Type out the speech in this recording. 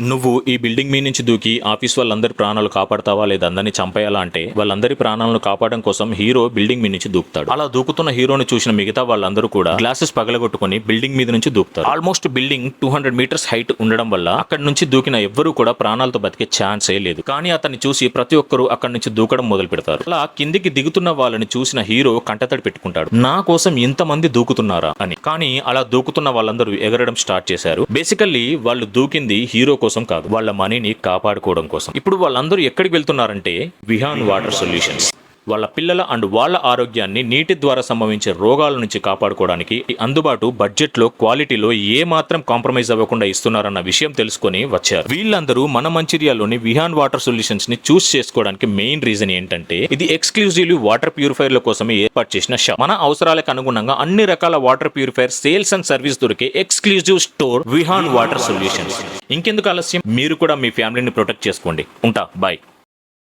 నువ్వు ఈ బిల్డింగ్ మీ నుంచి దూకి ఆఫీస్ వాళ్ళందరి ప్రాణాలు కాపాడతావా లేదా అందరిని చంపేయాలా అంటే వాళ్ళందరి ప్రాణాలను కాపాడడం కోసం హీరో బిల్డింగ్ మీ నుంచి దూకుతాడు. అలా దూకుతున్న హీరోని చూసిన మిగతా వాళ్ళందరూ కూడా గ్లాసెస్ పగలగొట్టుకుని బిల్డింగ్ మీద నుంచి దూకుతారు. Almost building two hundred metres height ఉండడం వల్ల అక్కడి నుంచి దూకిన ఎవ్వరూ కూడా ప్రాణాలతో బతికే ఛాన్సే లేదు. కానీ అతన్ని చూసి ప్రతి ఒక్కరూ అక్కడి నుంచి దూకడం మొదలు పెడతారు. అలా కిందికి దిగుతున్న వాళ్ళని చూసిన హీరో కంటతడి పెట్టుకుంటాడు. నా కోసం ఇంతమంది దూకుతున్నారా అని. కానీ అలా దూకుతున్న వాళ్ళందరూ ఎగరడం స్టార్ట్ చేశారు. బేసికల్లీ వాళ్ళు దూకింది హీరో కోసం కాదు వాళ్ళ మనీని కాపాడుకోవడం కోసం. ఇప్పుడు వాళ్ళందరూ ఎక్కడికి వెళ్తున్నారంటే విహాన్ వాటర్ సొల్యూషన్స్. వాళ్ళ పిల్లల అండ్ వాళ్ళ ఆరోగ్యాన్ని నీటి ద్వారా సంభవించే రోగాల నుంచి కాపాడుకోవడానికి అందుబాటు బడ్జెట్లో క్వాలిటీలో ఏ మాత్రం కాంప్రమైజ్ అవ్వకుండా ఇస్తున్నారన్న విషయం తెలుసుకొని వచ్చారు. వీళ్ళందరూ మన మంచిర్యాలోని విహాన్ వాటర్ సొల్యూషన్స్ని చూస్ చేసుకోవడానికి మెయిన్ రీజన్ ఏంటంటే ఇది ఎక్స్క్లూజివ్లీ వాటర్ ప్యూరిఫైర్ల కోసమే ఏర్పాటు చేసిన షాప్. మన అవసరాలకు అనుగుణంగా అన్ని రకాల water purifier sales and service దొరికే exclusive store Vihan water solutions. ఇంకెందుకు ఆలస్యం? మీరు కూడా మీ ఫ్యామిలీని ప్రొటెక్ట్ చేసుకోండి. ఉంటా బాయ్.